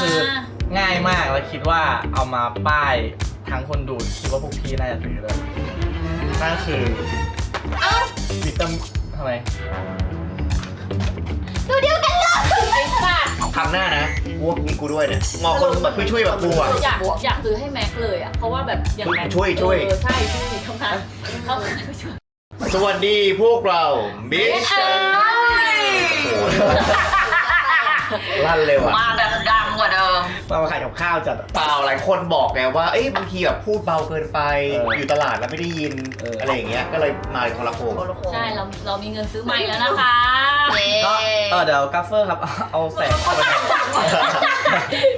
คือง่ายมากแล้วคิดว่าเอามาป้ายทั้งคนดูคิดว่าพวกพี่น่าจะซื้อเลยนั่นคือเอ้าวิตามินทำไมตัวเดียวกันเลยไอ้สัตว์ครั้งหน้านะพวกมีกูด้วยเนี่ยมองคนแบบช่วยๆแบบกูอะอยากอยากซื้อให้แม็กเลยอะเพราะว่าแบบอย่างแม็กช่วยช่วยเออใช่ช่วยทำงานทำงานช่วยสวัสดีพวกเรามิชชั่นโอ้โหลั่นเลยว่ะมาแบบดังกว่าเดิ มมามาขายกับข้าวจัดอะเปล่าหลายคนบอกไงว่าเอ้ยบางทีแบบพูดเบาเกินไป เอออยู่ตลาดแล้วไม่ได้ยินเอออ อะไรอย่างเงี้ยก็เลยมาโทรโขงใช่เราเรามีเงินซื้อใหม่แล้วนะคะเย้ก็เออเดี๋ยวกัฟเฟอร์ครับ เอาเอาแสงเข้าไปใน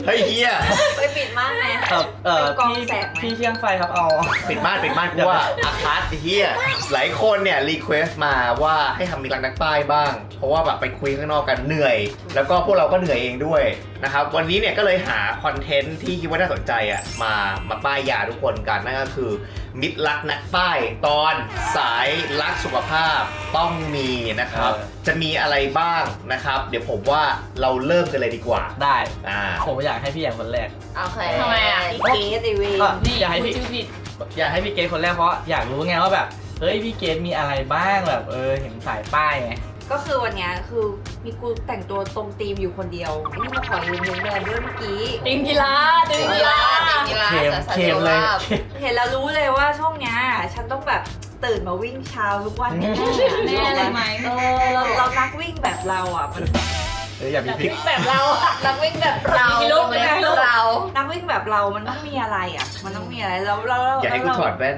เฮ้ยเฮียไปปิดม่านไหม เออเออเป็นกองพี่แสงไหม พี่เชียงไฟครับเอา ปิดม่านปิดม่านกูว่าอาคาสเฮียหลายคนเนี่ยรีเควสมาว่าให้ทำมีรังนักป้ายบ้าง เพราะว่าแบบไปคุยข้างนอกกันเหนื่อย แล้วก็พวกเราก็เหนื่อยเองด้วยนะครับวันนี้เนี่ยก็เลยหาคอนเทนต์ที่คิดว่าน่าสนใจอะมามาป้ายยาทุกคนกันนั่นก็คือ มิตรรักนักป้ายตอนสายรักสุขภาพต้องมีนะครับ เออ จะมีอะไรบ้างนะครับ เดี๋ยวผมว่าเราเริ่มกันเลยดีกว่าได้ อ่าผมอยากให้พี่อย่างคนแรก โอเคทำไมอะพี่เกดไอวีก็นี่อยากให้คุณพี่จิวบิดอยากให้พี่เกดคนแรกเพราะอยากรู้ไงว่าแบบ เฮ้ยพี่เกดมีอะไรบ้างแบบ เออเห็นสายป้ายไง ก็คือวันเนี้ยคือมีกูแต่งตัวตรงธีมอยู่คนเดียวนี่มาขอยืมเงินแบรนด์ด้วยเมื่อกี้ทีมกีฬาทีมกีฬาเคมเคมเลยเห็นแล้วรู้เลยว่าช่วงเนี้ยฉันต้องแบบตื่นมาวิ่งเช้าทุกวันแน่แน่เลยไหม เออเราเรานักวิ่งแบบเราอะมัน เอออยากมีพริกแบบเราอะนักวิ่งแบบเรามีรถไหมคะรถเรานักวิ่งแบบเรามันต้องมีอะไรอะ มันต้องมีอะไรแล้วเราอยากให้กูถอดแว่น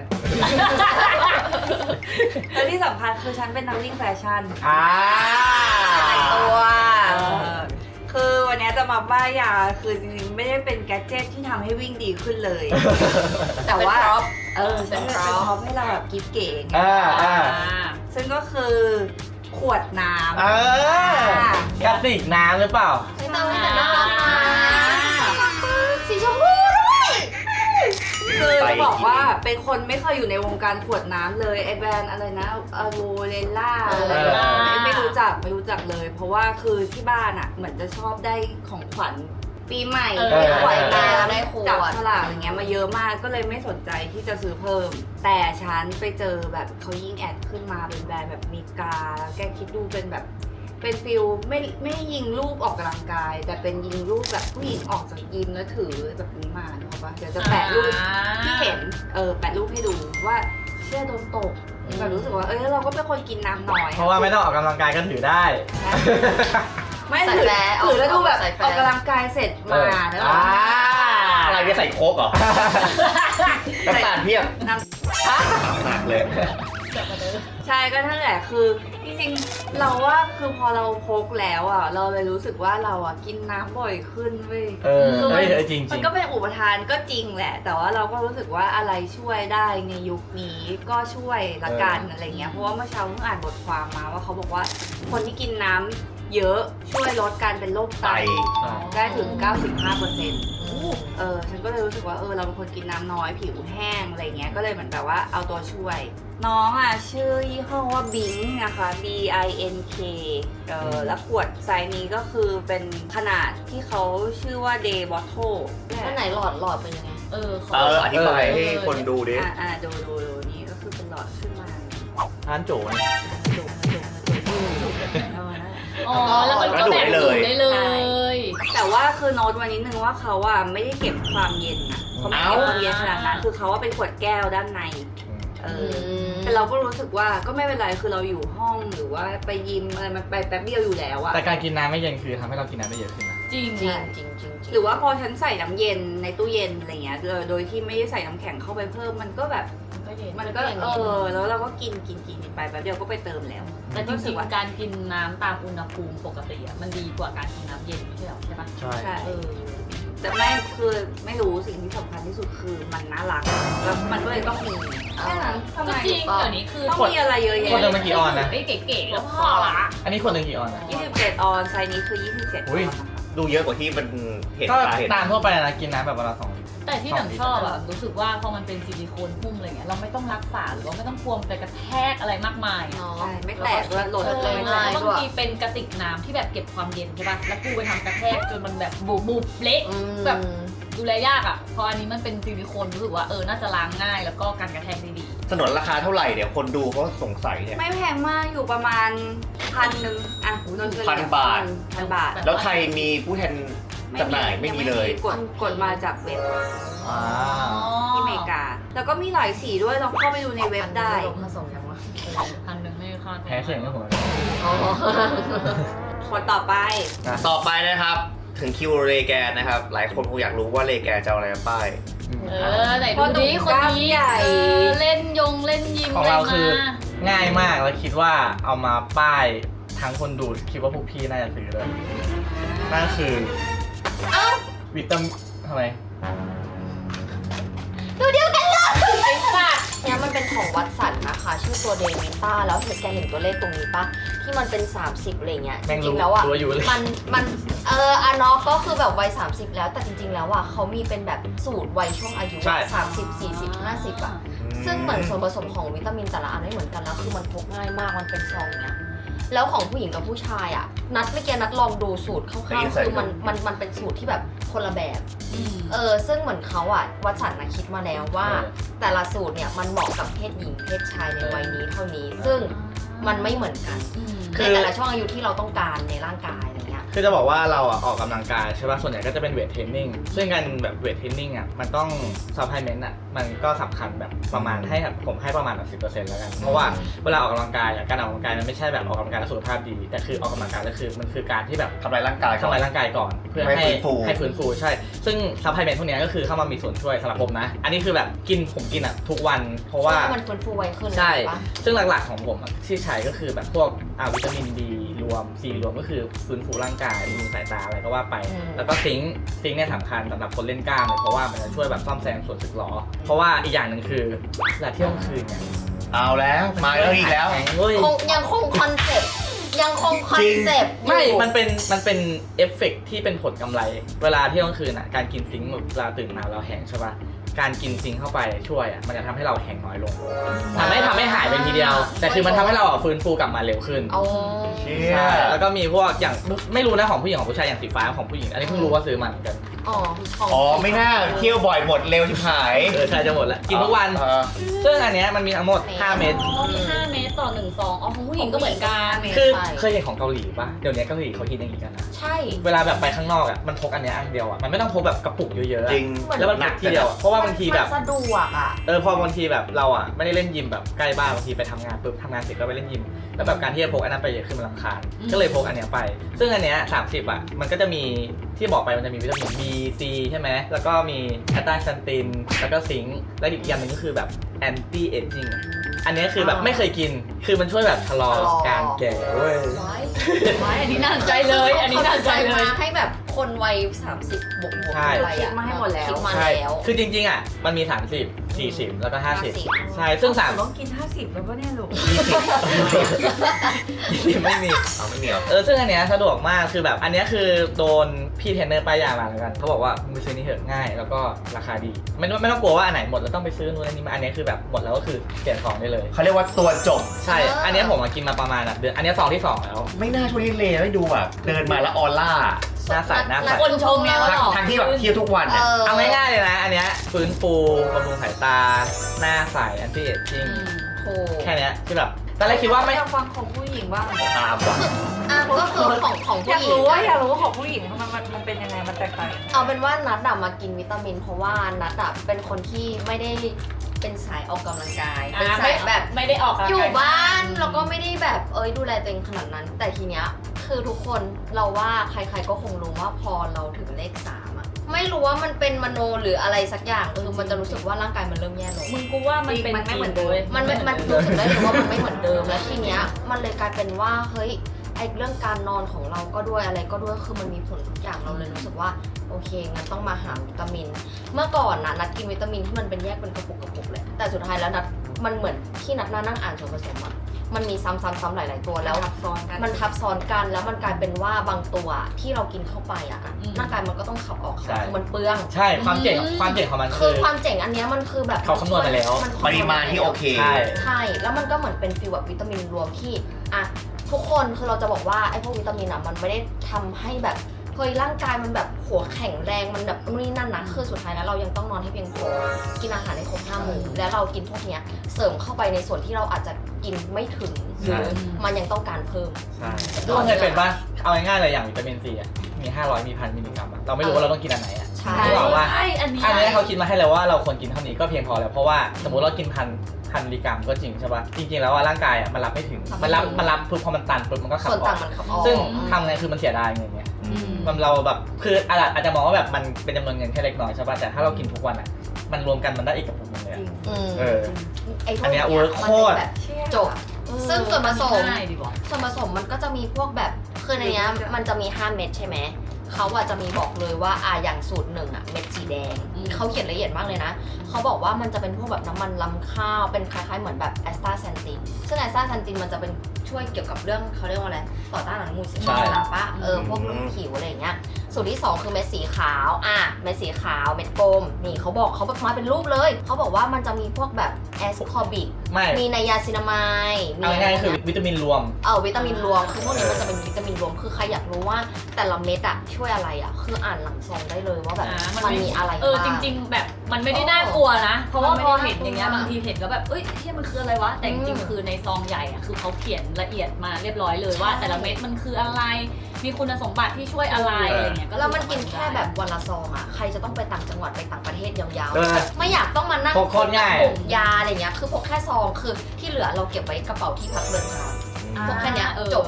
แล้วที่สำคัญคือฉันเป็นนักวิ่งแฟชั่น อ่า แต่งตัว เออเออคือวันนี้จะมาป้ายยาคือจริงๆไม่ได้เป็นแกดเจิตที่ทำให้วิ่งดีขึ้นเลย แต่ว่าเป็น prop เออเป็นเป็นพ prop ร็อพให้เราแบบกิฟเก๋ไงอ่าอ่า ซึ่งก็คือ ขวดน้เออกระติกน้ำหรือเปล่า ไม่ต้องให้แต่น่ารักนะสีชมพูด้วยำคือจะบอกว่าเป็นคนไม่เคยอยู่ในวงการขวดน้ำเลยไอแบรนด์อะไรนะอโวเลล่าอะไรเออไม่ไม่รู้จักไม่รู้จักเลย เพราะว่าคือที่บ้านอะเหมือนจะชอบได้ของขวัญ ปีใหม่เออ ขวัญได้น้ำได้ขวดจับฉลากอะไรเงี้ยมาเยอะมากก็เลยไม่สนใจที่จะซื้อเพิ่ม แต่ฉันไปเจอแบบเขายิ่งแอดขึ้นมาเป็นแบรนด์แบบมีกาแล้วแกคิดดูเป็นแบบ เป็นฟิลไม่ไม่ยิงรูปออกกำลังกาย แต่เป็นยิงรูปแบบผู้หญิงออกจากยิมแล้วถือแบบนี้มาเนกอะปะเดี๋ยวจะแปะรูป ที่เห็นเออแปะรูปให้ดูว่าเชื่อโดนตกแบบรู้สึกว่าเอ้ยเราก็เป็นคนกินน้ำน้อยอเพราะว่าไม่ต้องออกกำลังกายก็ถือได้ ไม่ใส่ถือแฟร์ถือแล้วดูแบบใส่แฟร์ออกกำลังกายเสร็จมาแล้วอ่าอะไรจะใส่โค้กเหรอน้ำตาลเพียบน้ำหนักเลยใช่ก็นั่นแหละคือจริงๆเราว่าคือพอเราพกแล้วอะ เราเลยรู้สึกว่าเราอะกินน้ำบ่อยขึ้นเว้ยเออเฮ้ยเออจริงจมัรินงก็เป็นอุปทานก็จริงแหละ แต่ว่าเราก็รู้สึกว่าอะไรช่วยได้ในยุคนี้ก็ช่วยละกันอะไรเงี้ยเพราะว่าเมื่อเช้าเพิ่งอ่านบทความมาว่าเขาบอกว่าคนที่กินน้ำ เยอะช่วยลดการเป็นโรคไต ไตได้ถึง 95เปอร์เซ็นต์เออ ฉันก็เลยรู้สึกว่า เออ เราเป็นคนกินน้ำน้อยผิวแห้งอะไรเงี้ย ก็เลยเหมือนแบบว่าเอาตัวช่วย น้องอะ ชื่อยี่ห้อว่าบิงนะคะ B I N K เออแล้วขวดไซส์นี้ก็คือเป็นขนาดที่เขาชื่อว่า Day Bottle อันไหนหลอดหลอดเป็นยังไง เออขอเอออธิบายให้คนดูดิอ่าอ่าดูดูดูนี่ก็คือเป็นหลอดขึ้นมา ร้านโจนจุ อนั่นแหละอ๋อแล้วมันก็แบบดูดได้เลย แต่ว่าคือโน้ตวันนี้นึงว่าเขาอะไม่ได้เก็บความเย็นนะเขาไม่เก็บความเย็นขนาดนั้นคือเขาว่าเป็นขวดแก้วด้านในเอออแต่เราก็รู้สึกว่าก็ไม่เป็นไรคือเราอยู่ห้องหรือว่าไปยิมอะไรมันไปแป๊บเดียวอยู่แล้วอะแต่การกินน้ำไม่เย็นคือทำให้เรากินน้ำได้เยอะขึ้นนะจริงจริงจริงจริงจริงหรือว่าพอฉันใส่น้ำเย็นในตู้เย็นอะไรเงี้ยโดยโดยที่ไม่ได้ใส่น้ำแข็งเข้าไปเพิ่มมันก็แบบก็ เย็นมันก็เออแล้วเราก็กินกินกินไปแป๊บเดียวก็ไปเติมแล้วแต่จรู้สึริกงว่าๆการกินน้ำตามอุณหภูมิปกติอะมันดีกว่าการกินน้ำเย็นไม่ใช่หรอใช่ปะใช่ ใช่ เออ แต่ไม่คือไม่รู้สิ่งที่สำคัญที่สุดคือมันน่ารักแล้วมันก็เลยต้องมีแค่นั้นทำไมก็จริงเดี๋ยวนี้คือต้องมีอะไรเยอะคนแยะหนึ่งมันกี่ออนนะไอ้เก๋ๆแล้วพอละ อันนี้คนหนึ่งกี่ออนนะ 27ออนไซส์นี้คือ 27ออุ้อนยนะคะดูเยอะกว่าที่มันเหตุก็สาเหตุตามทั่วไปนะกินน้ำแบบวันละสองลิตร แต่ที่หนังชอบอะรู้สึกว่าพอมันเป็นซิลิโคนหุ้มอะไรเงี้ยเราไม่ต้องรักษาหรือว่าไม่ต้องพวงไปกระแทกอะไรมากมายเนาะใช่ไม่แตกด้วยหล่นเอเลยอไม่แล้แตวกบางทีเป็นกระติกน้ำที่แบบเก็บความเย็นใช่ป่ะแล้วกูไปทำกระแทกจนมันแบบบุบบุบเละอืมแบบดูแลยากอะพออันนี้มันเป็นซิลิโคนรู้สึกว่าเออน่าจะล้างง่าย แล้วก็การกระแทกได้ดี สนนราคาเท่าไหร่เนี่ยคนดูเขาสงสัยเนี่ย ไม่แพงมากอยู่ประมาณพันหนึ่งอะโดยเฉลี่ยพันบาท พันบาท แล้วไทยมีผู้แทน จำหน่ายไม่มีเลย กดกดมาจากเว็บอ่าที่อเมริกา แล้วก็มีหลายสีด้วยลองเข้าไปดูในเว็บได้ผสมยังวะพันหนึ่งไม่ค่าแพ้เสียงก็หัวอ๋อคนต่อไป ต่อไปนะครับ ถึงคิวเรแกนนะครับ หลายคนคงอยากรู้ว่าเรแกนจะเอาอะไรมาป้าย เออไหนดูดิพคอนหนุ่มนี้กล้ามใหญ่เออเล่นยงเล่นยิมของอะไรเรามาคือง่ายมากแล้วคิดว่าเอามาป้ายทั้งคนดูคิดว่าพวกพี่น่าจะซื้อเลยนั่นคือ วิตามินทำไมไอ้สัตว์เนี่ยมันเป็นของวัดสันนะคะ ชื่อตัวเดวิต้าแล้วเห็นแกเห็นตัวเลขตรงนี้ปะที่มันเป็น 30อะไรเงี้ยจแม่งริรู้งๆแล้วอะรู้อายู่เลย มันมันเอออะเนาะก็คือแบบวัย30 แล้วแต่จริง ๆ แล้วอะเขามีเป็นแบบสูตรวัยช่วงอายุใช่ สามสิบสี่สิบห้าสิบอะ ซึ่งเหมือนส่วนผสมของวิตามินแต่ละอันไม่เหมือนกันแล้วคือมันพกง่ายมากมันเป็นซองเนี้ย แล้วของผู้หญิงกับผู้ชายอะ นัดเมื่อกี้นัดลองดูสูตรคร่าวๆคือมันมันมันเป็นสูตรที่แบบคนละแบบอืมเออซึ่งเหมือนเขาอะวัดสันนะคิดมาแล้วว่าเออแต่ละสูตรเนี่ยมันเหมาะกับเพศหญิงเพศชายในวัยนี้เท่านี้ ซึ่ง มันไม่เหมือนกันอืมคืในอแต่ละช่วงอายุที่เราต้องการในร่างกายอะไรเงี้ย คือจะบอกว่าเราอะออกกำลังกายใช่ป่ะ ส่วนใหญ่ก็จะเป็นเวทเทรนนิ่ง ซึ่งการแบบเวทเทรนนิ่งอะ มันต้องซัพพลายเมนต์อะ มันก็สำคัญแบบประมาณให้แบบผมให้ประมาณแบบสิแล้วกัน เพราะว่าเวลาออกกำลังกายอะ การออกกำลังกายมันไม่ใช่แบบออกกำลังกายแล้วสุขภาพดี แต่คือออกกำลังกายแล้วคือมันคือการที่แบบทำลายร่างกายก่อน ทำลายร่างกายก่อน เพื่อให้ให้ฟื้นฟู ให้ฟื้นฟูใช่ ซึ่งซัพพลายเมนต์พวกเนี้ยก็คือเข้ามามีส่วนช่วยสำหรับผมนะ อันนี้คือแบบกินผมกินอะทุกวัน เพราะว่าซึ่งมันฟื้นฟูไวขึ้นใช่ ปะซึ่งหลักๆของผมอะที่ใช้ก็คือแบบพวกอ่าวิตามินดีรวมซีรวมก็คือฟื้นฟูร่างกายบำรุงสายตาอะไรก็ว่าไปแล้วก็ซิงค์ซิงค์เนี่ยสำคัญสำหรับคนเล่นกล้ามเลยเพราะว่ามันจะช่วยแบบซ่อมแซมส่วนสึกหรอ เพราะว่าอีกอย่างหนึ่งคือเวลาเที่ยวกลางคืนเนี่ยเอาแล้วมาแล้วอีกแล้วแข็งเว้ย คงยังคงคอนเซ็ปต์ยังคงคอนเซ็ปต์อยู่ไม่มันเป็น มันเป็นเอฟเฟกต์ที่เป็นผลกำไร เวลาเที่ยวกลางคืนอะ การกินซิงค์เวลาตื่นมาเราแห้งใช่ป่ะ การกินซิงค์เข้าไปช่วยอะมันจะทำให้เราแห้งน้อยลงทำให้ทำให้หายเป็นทีเดียว แต่คือมันทำให้เราอะฟื้นฟูกลับมาเร็วขึ้นเอาเชี่ย ใช่ แล้วก็มีพวกอย่างไม่รู้นะของผู้หญิงของผู้ชายอย่างสีฟ้าของผู้หญิง อันนี้เพิ่งรู้ว่าซื้อมาเหมือนกัน อ๋อของอ๋อ ไม่น่าเที่ยวบ่อยหมดเร็วชิบหายเออใช่จะหมดแล้วกินทุกวัน เออ ซึ่งอันเนี้ยมันมีทั้งหมด 5 เม็ดก็มี5เมตรต่อ1ซองอ๋อของผู้หญิงก็เหมือนกัน คือใช่เคยเห็นของเกาหลีป่ะ เดี๋ยวนี้เกาหลีเขาฮิตอย่างนี้กันนะ ใช่ เวลาแบบไปข้างนอกอะ มันพกอันเนี้ยอันเดียวอะ มันไม่ต้องพกแบบกระปุกเยอะๆอะจริง แล้วมันพกทีเดียวอะเพราะว่าบางทีแบบ มันสะดวกอะ เออพอบางทีแบบเราอะไม่ได้เล่นยิมแบบใกล้บ้านบางทีไปทำงานปุ๊บทำงานเสร็จก็ไปเล่นยิมแล้วแบบการที่จะพกอันนั้นไปเยอะขึ้นมันรำคาญก็เลยพกอันเนี้ยไป ซึ่งอันเนี้ยสามสิบอะมันก็จะมีที่บอกไปมันจะมีวิตามิน B C ใช่ไหมแล้วก็มีแอตตาซันตินแล้วก็ซิงค์และอีกอย่างหนึ่งก็คือแบบแอนตี้เอจจิ้งอันเนี้ยคือแบบไม่เคยกินคือมันช่วยแบบชะลอชะลอ การแก่เว้ยไว้ไว้อันนี้น่าสนใจเลย อันนี้น่าสนใจเลยมาให้แบบ คนวัย30บวกบวกใช่อะไรคิดอะมาให้หมดแล้ว คิดมาใช่ แล้ว คือจริงๆอะ มันมี 30 40 แล้วก็ 50 50 ใช่ ซึ่งสามต้องกิน 50 แล้วก็เนี่ยลูก20ไม่มี เอาไม่มีเหรอ เออ ซึ่งอันเนี้ยสะดวกมาก คือแบบ อันเนี้ยคือโดนพี่เทรนเนอร์ป้ายยามาแล้วกัน เขาบอกว่ามึงไปซื้อนี่เถอะง่าย แล้วก็ราคาดี ไม่ต้องไม่ต้องกลัวว่าอันไหนหมดแล้วต้องไปซื้อนู่นอันนี้มา อันเนี้ยคือแบบหมดแล้วก็คือเปลี่ยนของได้เลย เขาเรียกว่าตัวจบ ใช่เอออัอันเนี้ยผมมากินมาประมาณอะเดือน อันเนี้ยซองที่สองแล้ว ไม่น่าช่วยเลไม่ดูแบบเดินมาแล้วออร่า หน้าใสหน้าใส คนชมไงว่าทั้งทั้งที่แบบเที่ยวทุกวันเอเนี่ยอเอาง่ายๆเลยนะ อันเนี้ยฟื้นฟูบำรุงสายตา หน้าใสแอนตี้เอจจิ้งโอ้แค่เนี้ยคือแบบตอนแรกคิดว่าไม่อยากฟังของผู้หญิงบ้างตามว่ะอะก็คือของของอผู้ยากหญิงรู้ว่าอยากรู้ว่าของผู้หญิงมันมันมันเป็นยังไงมันแตกต่างยังไงเอาเป็นว่านัดอะมากินวิตามิน เพราะว่านัดอะเป็นคนที่ไม่ได้เป็นสายออกกำลังกายเป็นสายแบบ ไม่ได้ออกกำลังกอยู่บ้านแล้วก็ไม่ได้แบบเอ้ยดูแลตัวเองขนาดนั้น แต่ทีเนี้ย คือทุกคนเราว่าใครๆก็คงรู้ว่าพอเราถึงเลขสามอะไม่รู้ว่ามันเป็นมโนหรืออะไรสักอย่างคือมันจะรู้สึกว่าร่างกายมันเริ่มแย่ลง มึงกูว่ามันเป็นมันไม่เหมือนเดิมมันมันมันรู้สึกได้เลยว่ามันไม่เหมือนเดิมแล้วทีเนี้ยมันเลยกลายเป็นว่าเฮ้ยไอ้เรื่องการนอนของเราก็ด้วยอะไรก็ด้วยคือมันมีผลทุกอย่างเราเลยรู้สึกว่าโอเคงั้นต้องมาหาวิตามิน เมื่อก่อนนะนัดกินวิตามินที่มันเป็นแยกเป็นกระปุกกระปุกเลยแต่สุดท้ายแล้วนัดมันเหมือนที่นัดนั่งอ่านส่วนผสมอะ มันมีซ้ำๆๆหลาย ๆ ตัวแล้ว ทับซ้อนกัน มันทับซ้อนกันแล้วมันกลายเป็นว่าบางตัวที่เรากินเข้าไปอะอืม ร่างกายมันก็ต้องขับออกใช่ คือมันเปลือง ใช่ความเจ๋งความเจ๋งของมันคืคือ อความเจ๋งอันเนี้ยมันคือแบบเขาคำนวณไปแล้วนปริมาณที่โอเค ใช่ ใช่ แล้วมันก็เหมือนเป็นฟีลแบบวิตามินรวมที่อะทุกคนคือเราจะบอกว่าไอ้พวกวิตามินอะมันไม่ได้ทำให้แบบ เฮ้ยร่างกายมันแบบหัวแข็งแรงมันแบบนู่นนี่นั่นนะคือสุดท้ายแล้วเรายังต้องนอนให้เพียงพอกินอาหารในครบห้าหมู่แล้วเรากินพวกเนี้ยเสริมเข้าไปในส่วนที่เราอาจจะกินไม่ถึงหรือมันยังต้องการเพิ่ม ใช่ทุกคนเคยเป็นปะเอาง่ายๆเลยอย่างวิตามินซีอะมี 500 มีพันมิลลิกรัมอะเราไม่รู้ว่าเราต้องกินอันไหนอะใช่ที่บอกว่าใช่อันนี้อันนี้เขาคิดมาให้แล้วว่าเราควรกินเท่านี้ก็เพียงพอแล้วเพราะว่าสมมติเรากินพันพันมิลลิกรัมก็จริงใช่ปะจริงๆแล้วว่าร่างกายอะมันรับไม่ถึง มันรับมันรับปุ๊บพอมันตันปุ๊บมันก็ขับส่วนออต่ากงมันขับออกซึ่งทำไงคือมันเสียดายเงินไงอื มมันเราแบบคืออาจอาจจะมองว่าแบบมันเป็นจำนวนเงินแค่เล็กน้อยใช่ปะแต่ถ้าเรากินทุกวันอะมันรวมกันมันได้อีกกับผมเลยอะ อืมเออ ไอ้พวกอันเนี้ยย work มันโคตรเป็นแบบจบ ซึ่งส่วนผสม ง่ายดีกว่า ส่วนผสมมันก็จะมีพวกแบบคือในเนี้ยมันจะมี 5 เม็ดใช่ไหม เขาอะจะมีบอกเลยว่าอะอย่างสูตรหนึ่งอะเม็ดสีแดงอืม เขาเขียนละเอียดมากเลยนะ เขาบอกว่ามันจะเป็นพวกแบบน้ำมันลำข้าวเป็นคล้ายๆเหมือนแบบแอสตาเซนตินซึ่งแอสตาเซนตินมันจะเป็นช่วยเกี่ยวกับเรื่องเขาเรียกว่าอะไรต่อต้านอนุมูลอิสใช่ระปะ เออพวกเรื่องผิวอะไรอย่างเงี้ยสูตรที่ 2 คือเม็ดสีขาวอะเม็ดสีขาวเม็ดกลมนี่เขาบอกเขามาเป็นรูปเลย เขาบอกว่ามันจะมีพวกแบบแอสคอบิกไม่มีไนยาซินามายมีเอาง่ายๆคือวิตามินรวม เออวิตามินรวมคือพวกนี้มันจะเป็นวิตามินรวมคือใครอยากรู้ว่า แต่ละเม็ดอะช่วยอะไรอะคืออ่านหลังซองได้เลยว่าแบบอ่ามัมันนไม่มีอะไรเออบ้างจริง ๆ แบบมันไม่ได้น่ากลัวนะ เพราะว่ามันไม่พอได้เห็นอย่างเงี้ยน่ากลัวบางทีเห็นก็แบบเอ้ยเที่ยมันคืออะไรวะแต่จริงอืม ๆคือในซองใหญ่อะคือเขาเขียนละเอียดมาเรียบร้อยเลยว่าใช่แต่ละเม็ดมันคืออะไร มีคุณสมบัติที่ช่วยอะไรอะไรเงี้ยแล้วมันกินแค่แบบวันละซองอะใครจะต้องไปต่างจังหวัดไปต่างประเทศยาวเออๆ ไม่อยากต้องมานั่งพกโคตรง่ายพกยาอะไรเงี้ย คือพกแค่ซองคือที่เหลือเราเก็บไว้กระเป๋าที่พักเดินทางพวกแค่เนี้ยเออจบ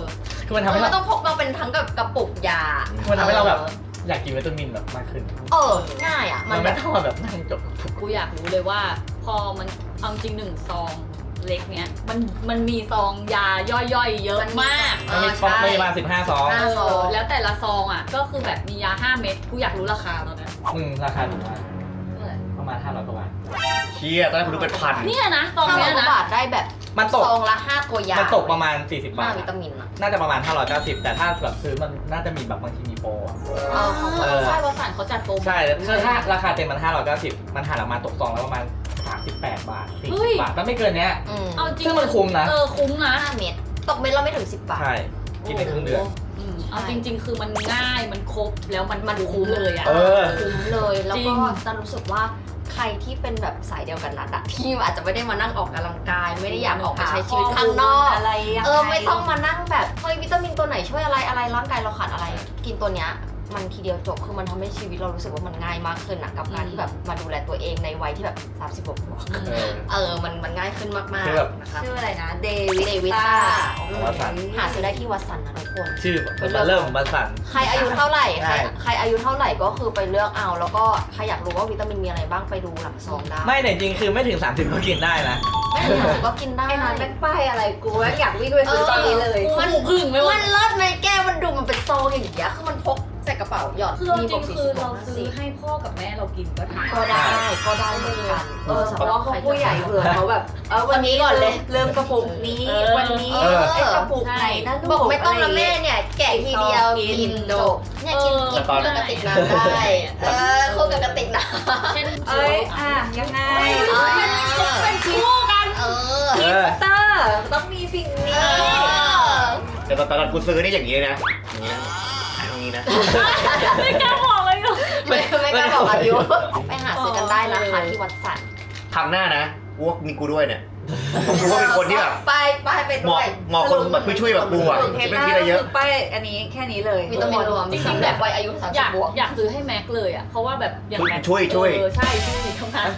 คือมันทำให้ไม่เราต้องพกมาเป็นทั้งกับกระปุกยามันทำให้เราแบบ อยากกินวิตามินแบบมากขึ้น เออง่ายอะมัมันนแบไม่บต้องมาแบบนั่งจบทุก กูอยากรู้เลยว่าพอมันเอาจริงหนึ่งซองเล็กเนี้ยมันมันมีซองยาย่อยๆ เยอะมากมันมีเออใช่มันมีมาสิบห้าซองห้าเออแล้วแต่ละซองอะก็คือแบบมียา 5 เม็ดกูอยากรู้ราคาตอนเนี้ยอืมราคาถูกมากเท่าไหร่ประมาณห้าร้อยกว่าบาท เชี่ยตอนแรกคุณดูเป็นพัน เนี่ยนะซองห้าร้เนี้อยยกว่านะบาทได้แบบมันตก ซองละห้าตัวยามันตกประมาณ 40 บาห้าท วิตามินอะน่าจะประมาณ 590 แต่ถ้าแบบซื้อมันน่าจะมีแบบบางทีมีโปรอะ เออของเออ ใช่วสันต์เขาจัดโปรโม ใช่แล้วถ้าราคาเต็มมัน 590 มันหารออกมาตกซองแล้วประมาณ 38 บาท เฮ้ย 40 บาทก็ไม่เกินเนี้ย อืมเอาจริงซึ่งมันคุ้มนะ เออคุ้มนะห้าเม็ดตกเม็ดเราไม่ถึงสิบบาท ใช่ กินในครึ่งเดือน อืมเอาจริง ๆ คือมันง่ายมันครบแล้วมันมันคุ้มเลยอะ เออ คุ้มเลย แล้วจริก็ง จะรู้สึกว่า ใครที่เป็นแบบสายเดียวกันนัดอะที่อาจจะไม่ได้มานั่งออกกำลังกาย ไม่ได้อยากออกไปใช้ชีวิตข้างนอกอะไรยังงเออไม่ต้องมานั่งแบบเฮ้ยวิตามินตัวไหนช่วยอะไรอะไรร่างกายเราขาดอะไร กินตัวเนี้ย มันทีเดียวจบคือมันทำให้ชีวิตเรารู้สึกว่ามันง่ายมากขึ้นอะกับการที่แบบมาดูแลตัวเองในวัยที่แบบ 30บวกเออ เออมันมันง่ายขึ้นมากคือแบบ ๆนะคะชื่ออะไรนะ เดเดวิวิต้าต้าวัดสัน หาซื้อได้ที่วัดสันนะทุกคน ชื่อมันเริ่มบัสสันใครอายุเท่าไหร่ใครใช่ใครอายุเท่าไหร่ก็คือไปเลือกเอา แล้วก็ใครอยากรู้ว่าวิตามินมีอะไรบ้างไปดูหลังซองได้ไม่แต่จริงๆคือไม่ถึง 30 ก็กินได้นะ ไม่ถึงสามสิบก็กินได้ไอ้นั้นเป็นป้ายอะไรกูแม่งอยากวิ่งไปซื้อตอนนี้เลย มันพึ่งไม่ว่ามันเลิศในแก้วมันดูมันเป็นซองอย่างเงี้ยคือมันพก ใส่กระเป๋าหยอดคือเอามีจบริอกงสี่คือสิบเราห้าซื้สิอบให้พ่อกับแม่เรากินก็ได้ก็ได้ก็ได้เหมือนกันเออเพสำหราะรับว่าใครผู้ใหญ่เผื่อเขาแบบเออวันนี้ก่อนเลยเริ่มกระปุกนี้เออวันนี้เออไอ้กระปุกไหนนะลูบอกไม่ต้องนะะรแม่ย่างเงี้ยเนี่ยแกะทีเดียวกินกินจบเนี่ยกินเออกินคู่กับกระติกน้ำได้เออคู่กับกระติกน้ำเช่นเอ้ยอะยังไงเออเป็นคู่กันเออเออเตอร์ต้องมีสิ่งนี้เออแต่ตอนตอนกูซื้อนี่อย่างนี้เลยนะอย่าง นี้นะขายตรงนี้นะ ไม่กล้าบอกเลยอะไม่ไม่กล้าบอกอายุไปหาซื้อกันได้นะคะที่วัดสันครั้งหน้านะกูว่ามีกูด้วยเนี่ย กูว่าเป็นคนที่แบบไปไปไปเหด้มาะวยเหมาะคนแบบช่วยๆแบบกูอะเทปหไม่น้าคิดอะไรเยอะ ป้ายอันนี้แค่นี้เลยวิตามินรวมจริงๆสำหรับวัยอายุสามอสิยาบกบวก อยากซื้อให้แม็กเลยอะ เพราะว่าแบบอย่างแม็กช่วยช่วย เออใช่ช่วยทำงาน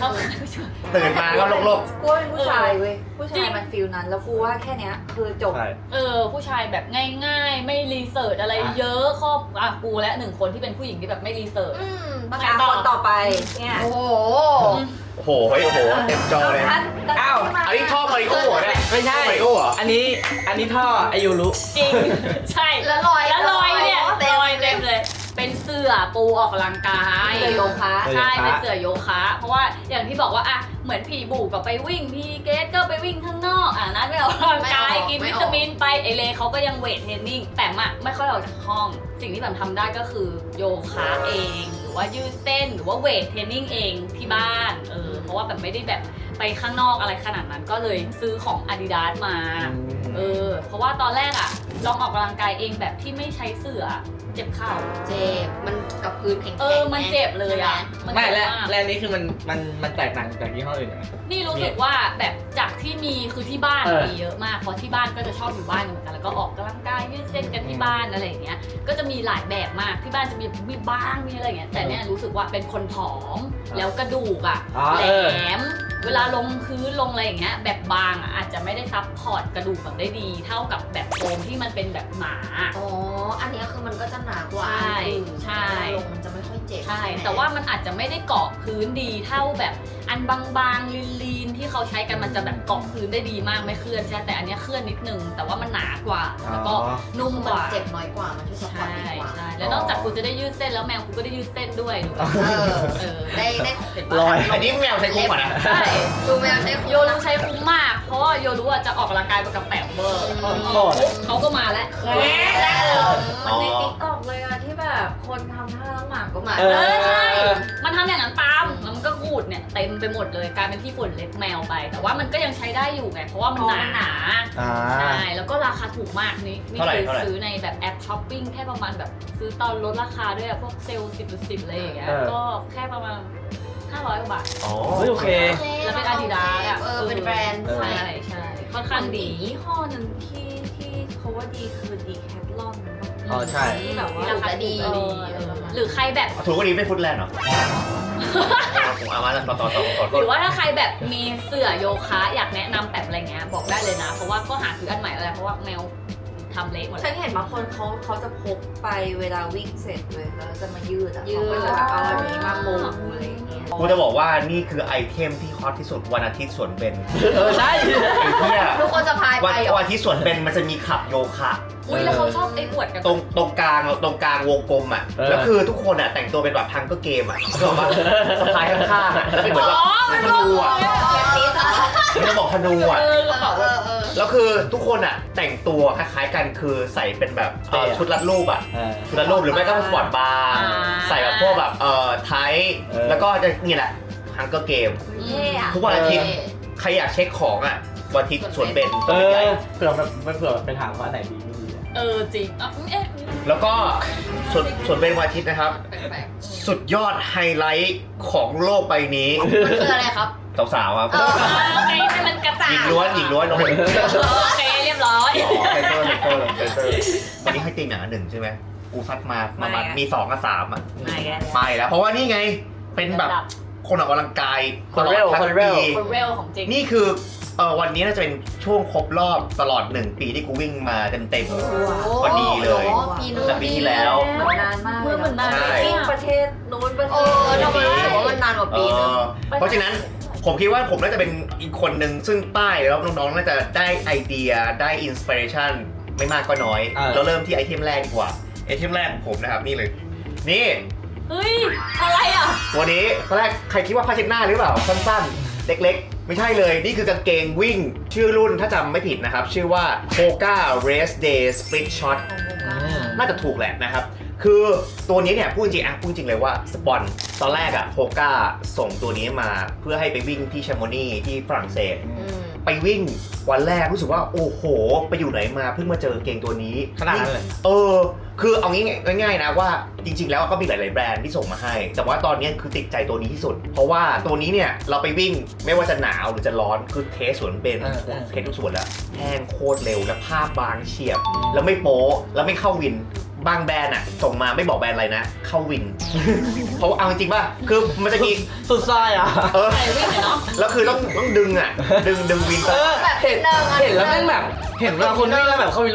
ทำงานช่วย ตื่นมาก็โลกกูว่าเป็นผู้ชายเว้ยผู้จริชายง มันฟิลนั้น แล้วกูว่าแค่เนี้ยคือจบ ใช่ เออผู้ชายแบบง่าย ๆ ไม่รีเสิร์ชอะไรเยอะครอบอะกูและหนึ่งคนที่เป็นผู้หญิงที่แบบไม่รีเสิร์ช อืมมาหาคนต่อไปเนี่ย โอ้โหๆ โอ้โหเฮ้ยโอ้โหเต็มจอเลยท่านท่นอ้าว อันนี้ท่อมาริโอ้เหรอเนี่ยไม่ใช่ มาริโอ้เหรออันนี้ อันนี้ท่ออายุรุจริง ใช่แล้วรอยแล้วรอยเนี่ยต็มรอยเต็มเลย เป็นเสื้อสื้อปูออกกำลังกายเสือโยคะใช่เป็นเสือโยคะ เพราะว่าอย่างที่บอกว่าอะเหมือนพี่บูก็ไปวิ่งพี่เกดก็ไปวิ่งข้างนอกอะนัดไปออกกำลังกายไม่ออกกินไม่วิออกตามินไปเอเลเขาก็ยังเวทเทรนนิ่งแต่มะไม่ค่อยออกจากห้อง สิ่งที่แบบทำได้ก็คือโยคะเองห รือว่ายืดเส้น หรือว่าเวทเทรนนิ่งเองที่บ้านเออเพราะว่าแบบไม่ได้แบบไปข้างนอกอะไรขนาดนั้นก็เลยซื้อของ Adidas มา เออ เพราะว่าตอนแรกอะลองออกกำลังกายเองแบบที่ไม่ใช้เสื่อ เจ็บเข่าเจ็บมันกับพื้นแข็งๆเออมันเจ็บเลยอะใช่ไหมมันไม่เจ็บและมาก และอันนี้คือมันมันมันแตกต่างจากยี่ห้ออื่นยังไงนี่รู้สึกว่าแบบจากที่มีคือที่บ้านเออ มีเยอะมากเพราะที่บ้านก็จะชอบอยู่บ้านเหมือนกันแล้วก็ออกกำลังกายยืดเส้นกันที่บ้านอะไรอย่างเงี้ยก็จะมีหลายแบบมากที่บ้านจะมีมีบ้างมีอะไรอย่างเงี้ยแต่เนี่ยรู้สึกว่าเป็นคนผอมแล้วกระดูกอะอ๋อแหลเออ มเวลาลงพื้นลงอะไรอย่างเงี้ยแบบบางอะอาจจะไม่ได้ซับพอร์ตกระดูกแบบได้ดี เท่ากับแบบโฟมที่มันเป็นแบบหนา อ๋อ อันเนี้ยคือมันก็จะหนากว่าใช่ อันอื่นใช่เวลาลงมันจะไม่ค่อยเจ็บใช่ไหมแต่ว่ามันอาจจะไม่ได้เกาะพื้นดีเท่าแบบอันบางๆลีนๆที่เขาใช้กันมันจะแบบเกาะพื้นได้ดีมากไม่เคลื่อนใช่ไหมแต่อันเนี้ยเคลื่อนนิดนึง แต่ว่ามันหนากว่าแล้วก็อ๋อนุ่มคือกมันว่าเจ็บน้อยกว่ามันช่วยสปอร์ตใช่ดีกว่าใช่แล้วนอกจากคุณจะได้ยืดเส้นแล้วแมวคุณก็ได้ยืดเส้นด้วยดูแบบเออเออได้ได้เห็นลปะอยอันนี้แมวใช้คุ้มกว่านะใช่ดูแมวใช้โยรู้ใช้คุ้มมาก เพราะว่าโยรู้ว่าจะออกกำลังกายไปกับแปะเบอร์โอ้โหเขาก็มาแล้วมันในติ๊กต็อกเลยอะที่แบบคนทำท่าแล้วหมาก็มาเอเอออใช่ มันทำอย่างนั้นตามแล้วมันก็กูดเนี่ยเต็มไปหมดเลยกลายเป็นที่ฝุ่นเล็บแมวไป แต่ว่ามันก็ยังใช้ได้อยู่ไงเพราะว่ามันหนา อ่า ใช่ แล้วก็ราคาถูกมากนี่นี่เท่าไหร่คือเท่าไหร่ ซื้อในแบบแอปช้อปปิ้งแค่ประมาณแบบซื้อตอนลดราคาด้วยอะพวกเซลล์สิบสิบอะไรอย่างเงี้ยเออ ก็แค่ประมาณ 500กว่าบาท อ๋อเฮ้ยโอเค แล้วเป็นอาดิดาสอะเออ เป็นแบรนด์เออใช่ใช่ใช่ค่อนข้างดี ยี่ห้อหนึ่งที่ที่เขาว่าดีคือดีแคทลอน อ๋อใช่ ที่แบบว่าราคาดีเออเออหรือใครแบบ ถูกกว่านี้ไม่ฟุตแลนด์เหรอผมเอามาแล้วต่อต่อต่อต่อหรือว่าถ้าใครแบบมีเสื่อโยคะอยากแนะนำแบบอะไรเงี้ยบอกได้เลยนะ เพราะว่าก็หาซื้ออันใหม่อะไรเพราะว่าแมวทำเละหมดฉันเห็นบางคนเขาเขาจะพกไปเวลาวิ่งเสร็จเลยแล้วจะมายืดอะยืดเขาก็จะแบบเอาอันนี้มาปูอะไรอย่างเงี้ย กูจะบอกว่านี่คือไอเทมที่ฮอตที่สุดวันอาทิตย์สวนเบนเออใช่ไอ้เหี้ยทุกคนจะพายวันไปเหรอวันอาทิตย์สวนเบนมันจะมีขับโยคะ อุ้ยแล้วเขาชอบไอ้อวดกันตรงตรงกลางตรงกลางวงกลมอะเออแล้วคือทุกคนอะแต่งตัวเป็นแบบพังก็เกมอะคือแบบว่าสะพายข้างๆอะแล้วเป็นเหมือนแบบอ๋อมันธรวมนูอะแบบนี้จ้ะ มันจะบอกธนูอะ เออกระเอเป๋าอเออเออแล้วคือทุกคนอะ แต่งตัวคล้ายๆกันคือใส่เป็นแบบเอ่อเท่อะชุดรัดรูปอะเออชุดรัดรูปหรือไม่ก็สปอร์ตบาร์ใส่แบบพวกแบบเอ่อไทยเออ แล้วก็จะนี่แหละฮังเกอร์เกม เท่อะทุกวันอาทิตย์ ใครอยากเช็คของอะวันอาทิตย์สวนเบนเอตัวใหญ่อเผื่อแบบเผื่อแบบไปถามว่าอันไหนดีไม่ดีอะเออจริงอะเอ๊ะแล้วก็สวนสวนเบนวันอาทิตย์นะครับ แปลกสุดยอดไฮไลท์ของโลกใบนี้ๆมันคืออะไรครับ สาวๆครับเออโอเคให้มันกระจ่างหญิงล้วนหญิงล้วนน้องหญิงโอเคเรียบร้อย เซนเตอร์เซนเตอร์เซนเตอร์วันนี้ให้ตีหนาหนึ่งใช่ไหมกูซัดมาประมาณมีสองกับสามอะไม่แกไปแล้ว เพราะว่านี่ไงเป็นแบบคนออกกำลังกายตลอดคนเร็วทั้งคนเร็ปีวคนเรลของจริงนี่คือเออวันนี้น่าจะเป็นช่วงครบรอบตลอดหนึ่งปีที่กูวิ่งมาเต็มโอ้โหพอดีเลยปีนึงแต่ปีที่แล้วเหมือนนานมากเหมือนนานใช่วิ่งประเทศนู้นประเทเอศอทำไมรู้สึกว่ามันนานกว่าๆเอปีนึงอเพราะฉะนั้น ผมคิดว่าผมน่าจะเป็นอีกคนหนึ่งซึ่งป้ายแล้วน้องๆน่าจะได้ไอเดียได้อินสปิเรชันไม่มากก็น้อย เออ เราเริ่มที่ไอเทมแรกดีกว่าไอเทมแรกของผมนะครับนี่เลย นี่ เฮ้ย อะไรอะ วันนี้ตอนแรกใครคิดว่าผ้าเช็ดหน้าหรือเปล่าสั้นๆ เล็กๆ ไม่ใช่เลย นี่คือกางเกงวิ่ง ชื่อรุ่นถ้าจำไม่ผิดนะครับ ชื่อว่า Hoka Race Day Split Shot น่าจะถูกแหละนะครับ คือตัวนี้เนี่ยพูดจริงๆอะพูดจริงเลยว่าสปอนตอนแรกอะโฮก้าส่งตัวนี้มาเพื่อให้ไปวิ่งที่แชมโมนีที่ฝรั่งเศส อืม ไปวิ่งวันแรกรู้สึกว่าโอ้โห ไปอยู่ไหนมาเพิ่งมาเจอกางเกงตัวนี้ขนาดนั้นเลย เออ คือเอางี้ง่ายๆนะว่าจริง ๆ แล้วก็มีหลายๆแบรนด์ที่ส่งมาให้ แต่ว่าตอนนี้คือติดใจตัวนี้ที่สุด เพราะว่าตัวนี้เนี่ยเราไปวิ่งไม่ว่าจะหนาวหรือจะร้อนคือเทสสวนเป็นเออเออเทสทุกส่วนแล้วแห้งโคตรเร็วและผ้าบางเฉียบ แล้วไม่โป๊ะแล้วไม่เข้าวิน บางแบรนด์อะส่งมาไม่บอกแบรนด์อะไรนะ เข้าวิน เพราะว่าเอาจริงๆป่ะคือมันจะมีสุดซอยอะ เออใส่วิ่งเลยเนาะแล้วคือต้องต้องดึงอะดึงดึงวินเออแบบเห็นเดิมอะเห็นแล้วแม่งแบบ เห็นเวลาคนวิ่งแล้วแบบเขามี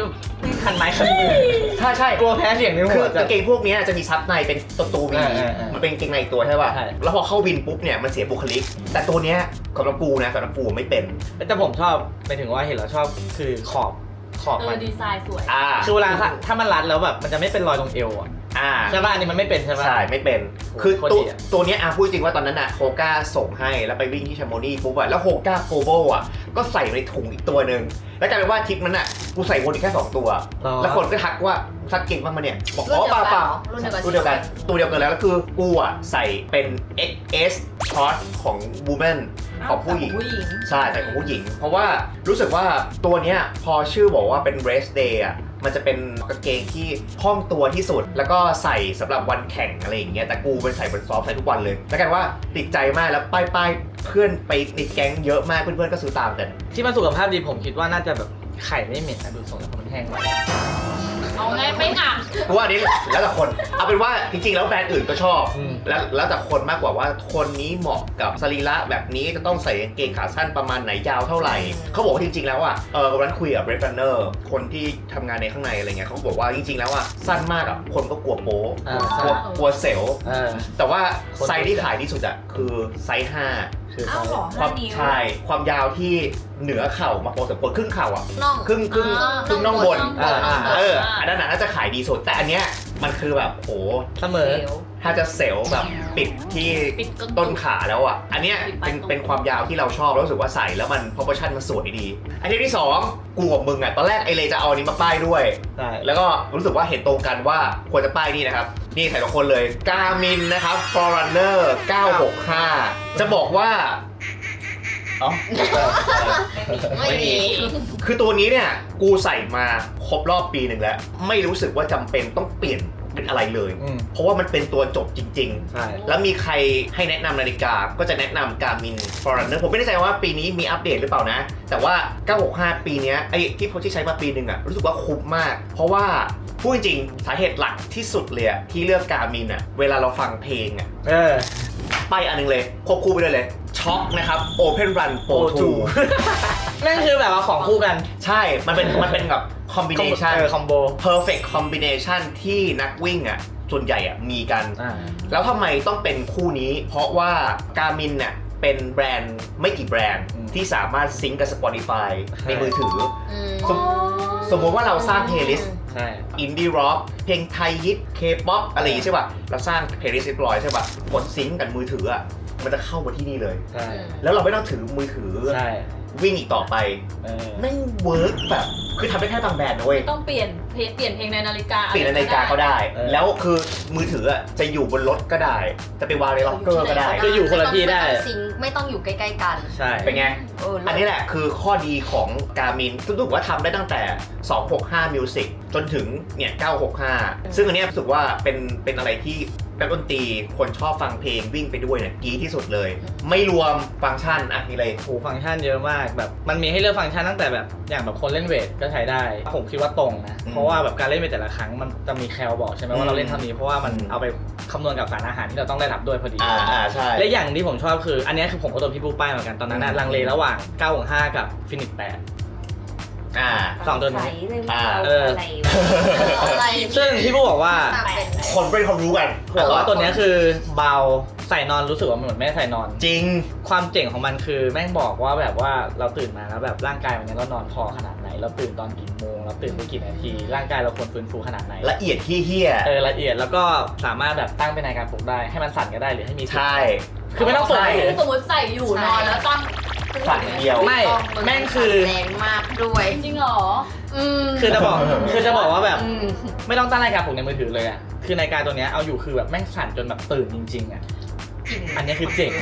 คันไม้คันมือใช่ใช่กลัวแพ้เสียงในคืหัอวจะกางเกงพวกเนี้ยจะมีซับในเป็นตัวตูวีเออเออเออมันเป็นกางเกงในตัวใช่ป่ะใช่ แล้วพอเข้าวินปุ๊บเนี่ยมันเสียบุคลิก แต่ตัวเนี้ยสำหรับกูนะสำหรับกูไม่เป็น แต่ผมชอบไปถึงว่าเห็นแล้วชอบคือขอบ ขอบเอมัอนดีไซน์สวย อ่า คือเวลาถ้าถ้ามันรัดแล้วแบบมันจะไม่เป็นรอยตรงเอวอะ อ่าใช่ป่ะอันนี้มันไม่เป็นใช่ป่ะ ใช่ไม่เป็นโอ้โหคือโคตรตัวดีอะ ตัวเนี้ยอะพูดจริงว่าตอนนั้นอะโฮก้าส่งให้แล้วไปวิ่งที่ชาโมนีปุ๊บอะแล้วโฮก้าโกโบอะก็ใส่ในถุงอีกตัวหนึ่งแล้วกลายเป็นว่าทริปนั้นอะกูใส่วนอีกแค่สองตัว อ๋อ แล้วคนก็ทักว่าซักเก่งมากมาเนี่ยบอกรุ่อ๋นอเดียวเปล่ากันเปล่าเหรอรุ่นเดียวกัน รุ่นเดียวกันตัวเดียวกันแล้วแล้วคือกูอะใส่เป็น XS short ของ woman ของผู้หญิงผู้หญิง ใช่แต่ของผู้หญิง เพราะว่ารู้สึกว่าตัวเนี้ยพอชื่อบอกว่าเป็น race day อะ มันจะเป็นกางเกงที่คล่องตัวที่สุด แล้วก็ใส่สำหรับวันแข่งอะไรอย่างเงี้ยแต่กูเป็นใส่บนซอฟใส่ทุกวันเลย แล้วกันว่าติดใจมากแล้วป้ายป้ายๆเพื่อนไปติดแก๊งเยอะมากเพื่อนๆก็ซื้อตามกันที่มันสุขภาพดีผมคิดว่าน่าจะแบบไข่ไม่เหม็นนะดูทรงแล้วมันแห้ง เอาไงไม่อะเพราะว่าอันนี้แล้วแต่คน เอาเป็นว่าจริงๆ แล้วแบรนด์อื่นก็ชอบ อืม แล้วแล้วแต่คนมากกว่าว่าคนนี้เหมาะกับสรีระแบบนี้จะต้องใส่กางเกงขาสั้นประมาณไหนยาวเท่าไหร่ เขาบอกว่าจริงๆ แล้วอะ เออวันนั้นคุยกับเรฟเฟนเนอร์คนที่ทำงานในข้างในอะไรเงี้ยเขาบอกว่าจริงๆ แล้วอะสั้นมากอะคนก็กลัวโป๊ะอ่ากลัวกลัวเซลล์เออ แต่ว่าไซส์ที่ขายที่สุดอะคือไซส์ห้า คืออ้าวเหรอความห้านิ้ว ใช่ความยาวที่เหนือเข่ามาพอสมควรครึ่งเข่าอะ น่อง ครึ่งครึ่งอ่าครึ่งน่องบนอ่าอ่าเอออันนั้นน่ะน่าจะขายดีสุดแต่อันเนี้ยมันคือแบบโหเสมอถ้าจะเซลล์แบบปิดที่ปิดต้น ต้นขาแล้วอะ อันเนี้ยปิดปเป็ลายนต้นเป็นความยาวที่เราชอบแล้วรู้สึกว่าใส่แล้วมันพ r o p o r t i o n มันสวยดี อันที่ที่สองกูกับมึงอะ ตอนแรกไอเลจะเอาอันนี้มาป้ายด้วย ใช่แล้วก็รู้สึกว่าเห็นตรงกันว่าควรจะป้ายนี่นะครับ นี่ใส่ทุกคนเลย Garmin นะครับ Forerunner 965 จะบอกว่า เอ๋อไม่มี คือตัวนี้เนี่ยกูใส่มาครบรอบปีหนึ่งแล้ว ไม่รู้สึกว่าจำเป็นต้องเปลี่ยนเป็นอะไรเลย อืม เพราะว่ามันเป็นตัวจบจริง ๆ ใช่ แล้วมีใครให้แนะนำนาฬิกาก็จะแนะนำ Garmin Forerunner ผมไม่แน่ใจว่าปีนี้มีอัปเดตหรือเปล่านะ แต่ว่า 965 ปีเนี้ยไอ้ที่เขาที่ใช้มาปีหนึ่งอะรู้สึกว่าคุ้มมาก เพราะว่าพูดจริงๆสาเหตุหลักที่สุดเลยอะที่เลือก Garmin อะเวลาเราฟังเพลงอะเออ ไปอันหนึงเลยควบคู่ไปด้วยเลย ช็อคนะครับ Open Run Pro 2นั่นคือแบบว่าของคู่กันใช่ มันเป็นมันเป็นแบบคอมบิเนชัน เออคอมโบ perfect combination ที่นักวิ่งอะส่วนใหญ่อะมีกันอ่าแล้วทำไมต้องเป็นคู่นี้ เพราะว่า Garmin เนี่ยเป็นแบรนด์ไม่กี่แบรนด์อืม ที่สามารถซิงก์กับ Spotify ใช่ในมือถือ อืมสม สมมติว่าเราสร้างเพลย์ลิสต์ใช่ อินดี้ร็อกเพลงไทยยิปเคป๊อปอะไรอย่างงี้ใช่ป่ะ เราสร้างเพลย์ลิสต์เรียบร้อยใช่ป่ะ กดซิงก์กับมือถืออะ มันจะเข้ามาที่นี่เลย ใช่ แล้วเราไม่ต้องถือมือถือ ใช่ วิ่งอีกต่อไปเออแม่งเวิร์กแบบคือทำได้แค่บางแบรนด์นะเว้ยต้องเปลี่ยนเพลงเปลี่ยนเพลงในนาฬิกาเปลี่ยนในนาฬิกาก็ได้เออแล้วคือมือถืออะจะอยู่บนรถก็ได้ จะไปวางในล็อกเกอร์ก็ได้คืออยู่คนละที่ได้ม่ต้องซิงค์ไม่ต้องอยู่ใกล้ๆกันใช่ เป็นไง เอออันนี้แหละคือข้อดีของ Garmin ซึ่งรู้สึกว่าทำได้ตั้งแต่ 265 Music จนถึงเนี่ย 965 ซึ่งอันเนี้ยรู้สึกว่าเป็นเป็นอะไรที่นักดนตรีคนชอบฟังเพลงวิ่งไปด้วยเนี่ยกรีดที่สุดเลย ไม่รวมฟังก์ชันอะมีอะไรโหฟังก์ชันเยอะมากแบบมันมีให้เลือกฟังก์ชันตั้งแต่แบบอย่างแบบคนเล่นเวทก็ใช้ได้ ผมคิดว่าตรงนะอืมเพราะว่าแบบการเล่นเวทแต่ละครั้งมันจะมีแคลบอกใช่ไหมอืมว่าเราเล่นเท่านี้เพราะว่ามันอืมเอาไปคำนวณกับสารอาหารที่เราต้องได้รับด้วยพอดีอ่าอ่าใช่ และอย่างที่ผมชอบคือ อันเนี้ยคือผมก็โดนพี่ปูป้ายเหมือนกันตอนนั้นนะอืมลังเลระหว่าง965กับฟินิก8อ่าสองตัวนี้ใส่เลยอ่าเอาเออออะไรวะอะไรซึ่งพี่ปูบอกว่าตามเป็นคนเป็นความรู้กันบอกว่าตัวเนี้ยคือเบา ใส่นอนรู้สึกว่ามันเหมือนไม่ได้ใส่นอน จริง ความเจ๋งของมันคือแม่งบอกว่าแบบว่าเราตื่นมาแล้วแบบร่างกายมันยังเรานอนพอขนาดไหน เราตื่นตอนกี่โมงเราตื่นไปกี่นาที ร่างกายเราควรฟื้นฟูขนาดไหนละเอียดที่เฮียเออละเอียดแล้วก็สามารถแบบตั้งเป็นนาฬิกาปลุกได้ให้มันสั่นก็ได้หรือให้มีใช่ คือไม่ต้องเปิดใช่เลยสมมติใส่อยู่นอนแล้วตั้งสั่นอย่างเดียว ไม่ แม่งคือ แรงมากด้วย จริงเหรอ อืม คือจะบอกคือจะบอกว่าแบบอืมไม่ต้องตั้งนาฬิกาปลุกในมือถือเลยอะ คือนาฬิกาตัวเนี้ยเอาอยู่คือแบบแม่งสั่นจนแบบตื่นจริงๆอะ จริงอันเนี้ยคือเจ๋ง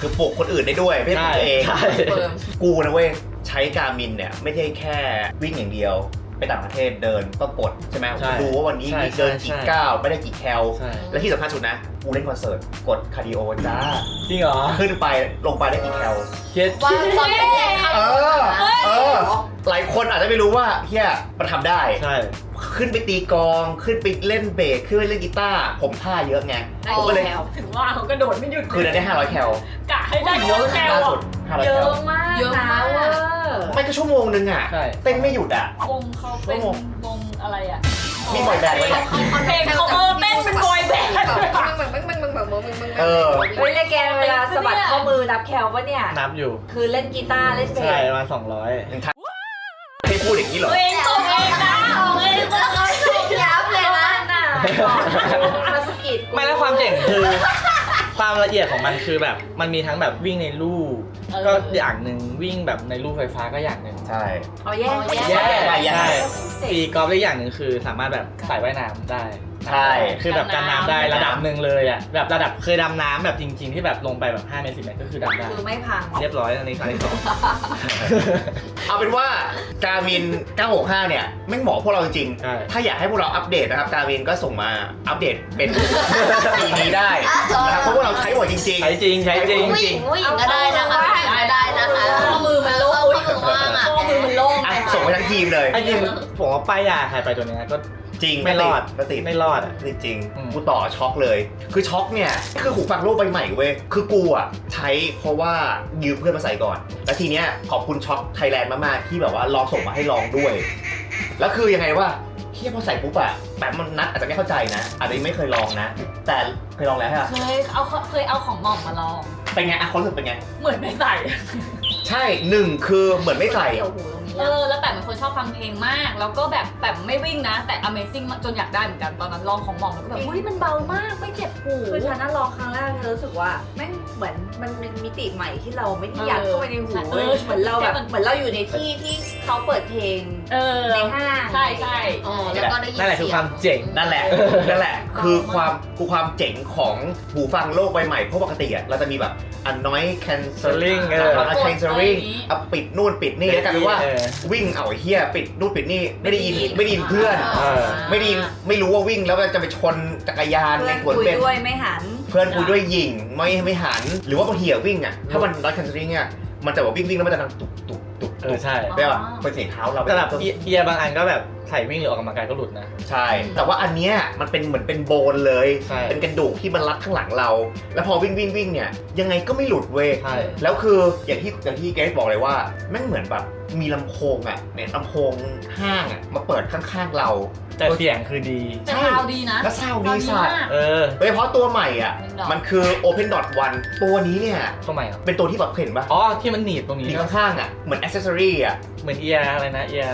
คือปลุกคนอื่นได้ด้วยไม่ใช่ปลุกตัวเองใช่ เฟิร์มกูนะเว้ยใช้การมินเนี่ยไม่ใช่แค่วิ่งอย่างเดียว ไปต่างประเทศเดินก็กดใช่ไหมใช่ดูว่าวันนี้ใช่มีเดินใช่กี่ใช่ ก้าวไม่ได้กี่แคลใช่และที่สำคัญสุดนะกูเล่นคอนเสิร์ตกดคาร์ดิโอจ้าจริงเหรอขึ้นไปลงไปได้กี่แคลเฮ็ดว่าตอนเป็นเด็กเออ เออ หลายคนอาจจะไม่รู้ว่าเฮียมันทำได้ ใช่ ขึ้นไปตีกลอง ขึ้นไปเล่นเบสขึ้นไปเล่นกีตาร์ผมท่าเยอะไงผมก็เลยถึงว่าเขากระโดดไม่หยุดคืนนั้นได้500แคลกะให้ได้เยอะแคลล่าอะสุด500เยแคลอะมากเยอะมากนเวอร์ไม่ก็ชั่วโมงนึงอะ ใช่ เต้นไม่หยุดอะ วงเขาเป็นวงอะไรอะ มีบอยแบนด์ไหมเนี่ยเพลงเขาเออเต้นเป็นบอยแบนด์เออ เฮ้ยแล้วแกเวลาสะบัดข้อมือนับแคลปะเนี่ย นับอยู่ คือเล่นกีตาร์เล่นเบใช่สประมาณสองร้อยยังทักให้พูดอย่างนี้เหรอ ตัวเองส่งเองนะตัวเองส่งเราถูกยับ มาสะกิดกูไม่แล้วความเจ๋งคือ ความละเอียดของมันคือแบบ มันมีทั้งแบบวิ่งในลู่เออก็อย่างหนึ่งวิ่งแบบในลู่ไฟฟ้าก็อย่างหนึ่งใช่ เอาแยกเอาแยกแย่ใช่ใช่ใช่ตีกอล์ฟได้อย่างหนึ่งคือสามารถแบบใส่ว่ายน้ำได้ ใช่ คือแบบการน้ำได้กันน้ำระดับหนึ่งเลยอะ แบบระดับเคยดำน้ำแบบจริง ๆ ที่แบบลงไปแบบ5เมตร10เมตรก็คือดำได้ คือไม่พัง เรียบร้อยอันนี้ครั้งที่สอง เอาเป็นว่าการมิน 965 เนี่ยแม่งเหมาะพวกเราจริงใช่ ๆถ้าอยากให้พวกเราอัปเดตนะครับการมินก็ส่งมาอัปเดตเป็น ปีนี้ได้นะครับเพราะพวกเราใช้บ่อยจริง ใช้จริงใช้จริง ผู้หญิงผู้หญิงก็ได้นะคะผู้หญิงก็ได้นะคะข้อมือมันโล่งข้อมือว่างอะข้อมือมันโล่งๆอะ ส่งไปทั้งทีมเลย ไอ้จริงผมว่าป้ายยาใครไปตัวเนี้ยก็จริงไม่รอดก็ติดไม่รอดอะจริงอืมๆกูต่อช็อกเลย คือช็อกเนี่ยคือหูฟังโลกใบใหม่เว้ยคือกูอะใช้เพราะว่ายืมเพื่อนมาใส่ก่อน แล้วทีเนี้ยขอบคุณช็อกไทยแลนด์มากๆที่แบบว่าลองส่งมาให้ลองด้วย แล้วคือยังไงว่าเฮียพอใส่ปุ๊บอะแบบมันนัดอาจจะไม่เข้าใจนะอาจจะยังไม่เคยลองนะ แต่เคยลองแล้วใช่ปะเคยเอาเคยเอาของหม่อมมาลอง เป็นไงอะความรู้สึกเป็นไง เหมือนไม่ใส่ใช่หนึ่งคือเหมือนไม่ใส่ เกี่ยวหูตรงนี้ เออะอแล้วแบบเป็นคนชอบฟังเพลงมาก แล้วก็แบบแบบไม่วิ่งนะ แต่ Amazing มากจนอยากได้เหมือนกันตอนนั้นลองของหม่อมแล้วก็แบบอุ้ยมันเบามากไม่เจ็บหู คือฉันน่ะลองครั้งแรกฉันรู้สึกว่าแม่งเหมือนมันเป็นมิติใหม่ที่เราไม่ได้ยัดเข้าไปในหูเอเว้ยอเหมือนเราแบบใช่มันเหมือนเราอยู่ในที่ที่เขาเปิดเพลงเออในห้างใช่ใช่อ๋อแล้วก็ได้ยินนั่นแหละคือเสีคยวางมเจ๋งนั่นแหละนั่นแหละ คือความคือความเจ๋งของหูฟังโลกใบใหม่เพราะปกติอะเราจะมีแบบ annoy cancelling เออ a cancelling อะปิดนู่นปิดนี่แล้วกลายเป็นว่าเออวิ่งเอาไอ้เฮียปิดนู่นปิดนี่ไม่ได้ยินไม่ได้ยินเพื่อน เออ ไม่ได้ยินไม่รู้ว่าวิ่งแล้วก็จะไปชนจักรยานเพื่ในอนสวนคุยเป็นด้วยไม่หัน เพื่อนคุยด้วยหยิงไม่ไม่หัน หรือว่าบางทีอะวิ่งอะถ้ามัน not cancelling อะมันจะแบบวิ่งวิ่งแล้วมันจะดังตุกตุกตุกเอตุอกใช่ ได้ป่ะเป็นเสียงเท้าเราแต่แบบเอียเอียบางอันก็แบบ ใส่วิ่งหรือออกกำลังกายก็หลุดนะ ใช่ แต่ว่าอันเนี้ยมันเป็นเหมือนเป็นโบนเลย ใช่เป็นกระดูกที่มันรัดข้างหลังเรา แล้วพอวิ่งวิ่งวิ่งเนี่ยยังไงก็ไม่หลุดเว้ยใช่ แล้วคืออย่างที่อย่างที่เกรซบอกเลยว่าแม่งเหมือนแบบมีลำโพงอะเนี่ยลำโพงห้างอะมาเปิดข้างๆเรา แต่เสียงคือดี แต่ซาวดีนะแล้วซาวด์ดีสัตว์ มาก เออโดยเฉพาะตัวใหม่อะ Open Dot มันคือ Open Dot 1ตัวนี้เนี่ย ตัวใหม่เหรอเป็นตัวที่แบบเห็นปะอ๋อที่มันหนีบตรงนี้มีข้างๆอะเหมือนอ c เซสซอรี่อะ เหมือนเอียอะไรนะเอีย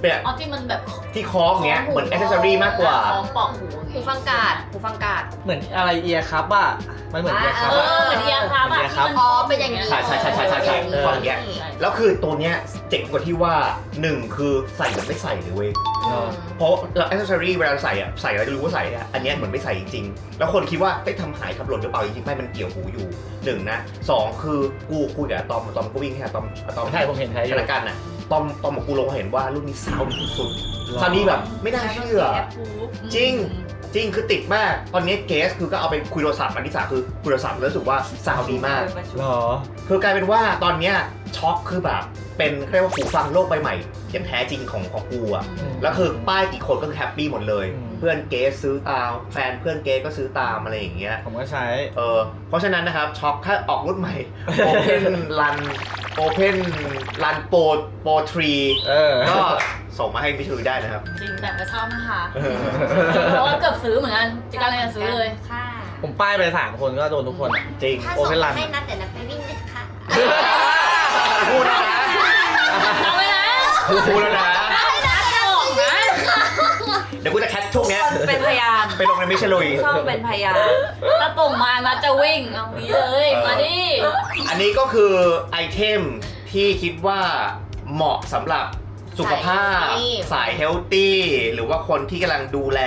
เป็นอ๋อที่มันแบบที่คล้องเงี้ยเหมือนอ c เซสซอรี่มากกว่า ของปอกหูอย่างหูเงี้ยฟังกาดหูฟังกาด เหมือนอะไรเอียครับอะมันเหมือนเอียครับเออะ อเหมือนเอียร์ครับอะเอียร์ครับที่มันอ๋อเป็นอย่างนี้ ใช่ใช่ใช่ใช่ใช่ใช่อ๋อฟังอย่างเงี้ยแล้วคือตัวเนี้ยเจ๋งกว่าที่ว่าหนึ่งคือใส่เหมือนไม่ใส่เลยเว้ยอืมเพราะเราอ c เซสซอรี่เวลาเราใส่อะใส่แล้วจะรู้ว่าใส่อะอันเนี้ยเหมือนไม่ใส่จริงๆ แล้วคนคิดว่าได้ยทำหายทำหล่นหรือเปล่าจริงๆไม่มันเกี่ยวหูอยู่หนึ่งนะสองคือกูคุยกับอะตอมอะตอมก็วิ่งแค่อะตอมอะตอมใช่ผมเห็นใช้อขยู่ณะกันน่ะ ตอมตอมกับกูลงเห็นว่ารุ่นนี้ซาวด์ดีสุดๆคราวนี้แบบไม่น่าเชื่อจริง จริงคือติดมาก ตอนนี้เกสคือก็เอาไปคุยโทรศัพท์อันที่สามคือคุยโทรศัพท์แล้วรู้สึกว่าซาวด์ดีมาก หรอ คือกลายเป็นว่าตอนเนี้ยช็อคคือแบบเป็นเรียกว่าหูฟังโลกใบใหม่อย่างแท้จริงของของกูอะแล้วคือป้ายกี่คนก็คือแฮปปี้หมดเลย อืม เพื่อนเกสซื้อตามแฟนเพื่อนเกสก็ซื้อตามอะไรอย่างเงี้ยผมก็ใช้ เออเพราะฉะนั้นนะครับช็อคถ้าออกรุ่นใหม่ Open Run Open Run Pro Pro เออ3ก็ส่งมาให้มิชูได้นะครับ จริงแต่ก็ชอบนะคะเออเพราะว่าเกือบซื้อเหมือนกันจิการเลยจะซื้อเลย ค่ะผมป้ายไปสามคนก็โดนทุกคนอะจริง ถ้าโอส่งเพนรัน ให้นัดเดี๋ยวนัดไปวิ่งด้วยค่ะ พูดแล้วนะเอาไว้นะพูดแล้วนะออกนะ เดี๋ยวกูจะแคท ช่วงเนี้ยเป็นพยานไปลงในมิชลุย ช่องเป็นพยานถ้าตรงมานัดจะวิ่งเอานี้เลย มาดิอันนี้ก็คือไอเทมที่คิดว่าเหมาะสำหรับสุขภาพสาย healthy สายเฮลตี้หรือว่าคนที่กำลังดูแล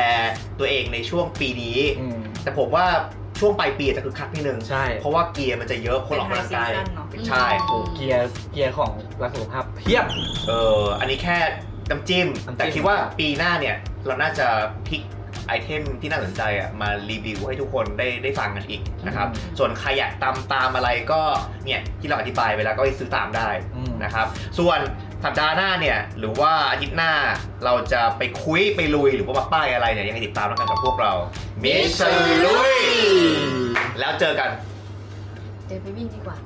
ตัวเองในช่วงปีนี้ อืม แต่ผมว่าช่วงปลายปีจะคือคักนิดนึงใช่ เพราะว่าเกียร์มันจะเยอะคนออกกำลังกาย เป็น high season เนอะ ใช่ โอ้เกียร์เกียร์ของรักสุขภาพเพียบ เอออันนี้แค่ น้ำจิ้ม น้ำจิ้ม แต่คิดว่าปีหน้าเนี่ย เราน่าจะพิกไอเทมที่น่าสนใจอะมารีวิวให้ทุกคนได้ได้ฟังกันอีกนะครับ ส่วนใครอยากตามตามอะไรก็เนี่ยที่เราอธิบายไปแล้วก็ไปซื้อตามได้อืม นะครับ ส่วนสัปดาห์หน้าเนี่ยหรือว่าอาทิตย์หน้าเราจะไปคุยไปลุยหรือว่ามาป้ายอะไรเนี่ยยังไงติดตามแล้วกันกับพวกเรา มิชลุย แล้วเจอกัน เดี๋ยวไปวิ่งดีกว่า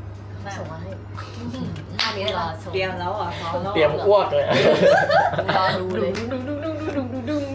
ส่งมาให้ ท่านี้รอชมเตรียมแล้วอะเตรียมอ้วกเลย รอดูเลยดุงดุงดุงดุงดุงดุงง